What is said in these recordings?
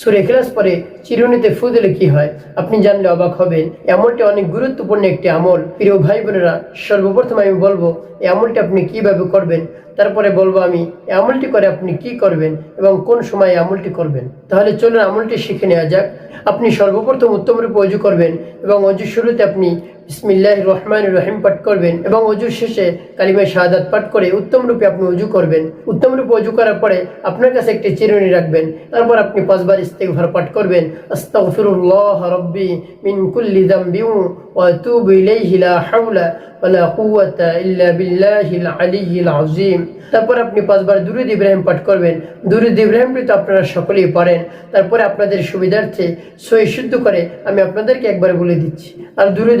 সুরে খেলাস পরে চিরুনিতে ফু দিলে কি হয়? আপনি জানলে অবাক হবেন এই আমলটি অনেক গুরুত্বপূর্ণ একটি আমল। প্রিয় ভাই বোনেরা, সর্বপ্রথম আমি বলব, এই আমলটি আপনি কীভাবে করবেন? তারপরে বলব আমি এই আমলটি করে আপনি কি করবেন এবং কোন সময় আমলটি করবেন? তাহলে চলুন আমলটি শিখে নেওয়া যাক। আপনি সর্বপ্রথম উত্তম রূপে অজু করবেন এবং অজু শুরুতে আপনি বিসমিল্লাহ রহমান রহিম পাঠ করবেন এবং অজু শেষে কালিমা শাহাদাত পাঠ করে উত্তম রূপে আপনি অজু করবেন। উত্তম রূপে অজু করার পরে আপনার কাছে একটি চিরুনি রাখবেন। তারপর আপনি পাঁচবার ইস্তেগফার পাঠ করবেন। আস্তাগফিরুল্লাহ রাব্বি মিন কুল্লি যামবি ওয়া আতুবু ইলাইহি লা হাওলা ওয়ালা কুওয়াতা ইল্লা বিল্লাহিল আলিয়্যিল আযীম। তারপর আপনি পাঁচবার দুরুদ ইব্রাহিম পাঠ করবেন। দুরুদ ইব্রাহিমটি তো আপনারা সকলেই পারেন। তারপরে আপনাদের সুবিধার্থে সই শুদ্ধ করে আমি আপনাদেরকে একবার বলে দিচ্ছি। আর দুরুদ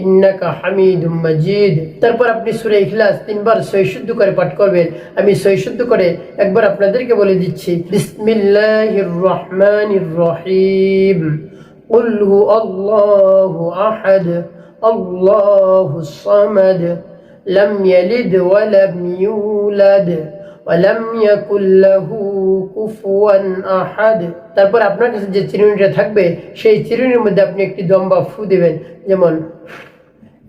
ইন্নাকা হামিদুম মাজিদ তারপর আপনি সূরা ইখলাস তিনবার সহি শুদ্ধ করে পাঠ করবেন আমি সহি শুদ্ধ করে একবার আপনাদেরকে বলে দিচ্ছি বিসমিল্লাহির রহমানির রহিম قل هو الله أحد الله الصمد لم يلد ولم يولد ولم يكن له কুফুয়া আহাদ তারপর আপনার কাছে যে চিরুনিটা থাকবে সেই চিরুনির মধ্যে আপনি একটি দম বা ফু দেবেন যেমন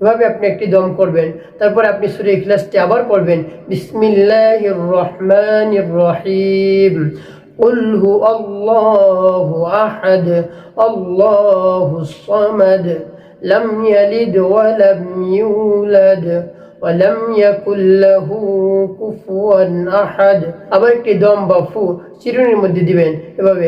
এভাবে আপনি একটি দম করবেন তারপরে আপনি সুরে ইখলাসটি আবার পড়বেন বিসমিল্লাহির রহমানির রহিম قل هو الله أحد الله الصمد لم يلد ولم يولد ولم يكن له কুফুয়া আহাদ আবার একটি দম বা ফু চিরুনির মধ্যে দিবেন এভাবে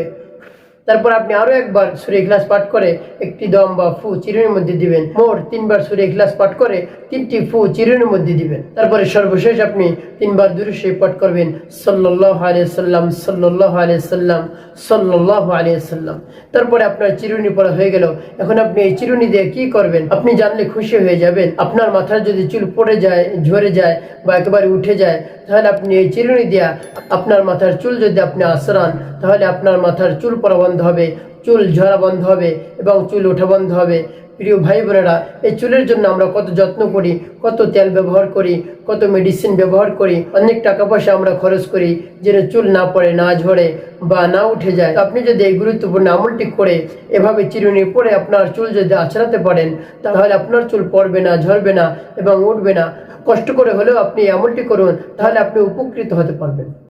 তারপর আপনি আরও একবার সুরে ইখলাস পাঠ করে একটি দম বা ফু চিরুনির মধ্যে দিবেন। মোট তিনবার সুরে ইখলাস পাঠ করে তিনটি ফু চিরুনির মধ্যে দিবেন। তারপরে সর্বশেষ আপনি তিনবার দূরে পাঠ করবেন। সাল্লাহ আলিয়া সাল্লাম সাল্লাহ আলিয়া সাল্লাম সাল্লাহ আলিয়া সাল্লাম তারপরে আপনার চিরুনি পড়া হয়ে গেল। এখন আপনি এই চিরুনি দিয়ে কি করবেন? আপনি জানলে খুশি হয়ে যাবেন। আপনার মাথার যদি চুল পড়ে যায়, ঝরে যায় বা একেবারে উঠে যায়, তাহলে আপনি এই চিরুনি দিয়া আপনার মাথার চুল যদি আপনি আশ্রান তাহলে আপনার মাথার চুল পড়া বন্ধ হবে, চুল ঝরা বন্ধ হবে এবং চুল ওঠা বন্ধ হবে। প্রিয় ভাই বোনেরা, এই চুলের জন্য আমরা কত যত্ন করি, কত তেল ব্যবহার করি, কত মেডিসিন ব্যবহার করি, অনেক টাকা পয়সা আমরা খরচ করি যেন চুল না পড়ে, না ঝরে বা না উঠে যায়। আপনি যদি এই গুরুত্বপূর্ণ আমলটি করে এভাবে চিরুনি পরে আপনার চুল যদি আছড়াতে পারেন, তাহলে আপনার চুল পড়বে না, ঝরবে না এবং উঠবে না। কষ্ট করে হলেও আপনি আমলটি করুন, তাহলে আপনি উপকৃত হতে পারবেন।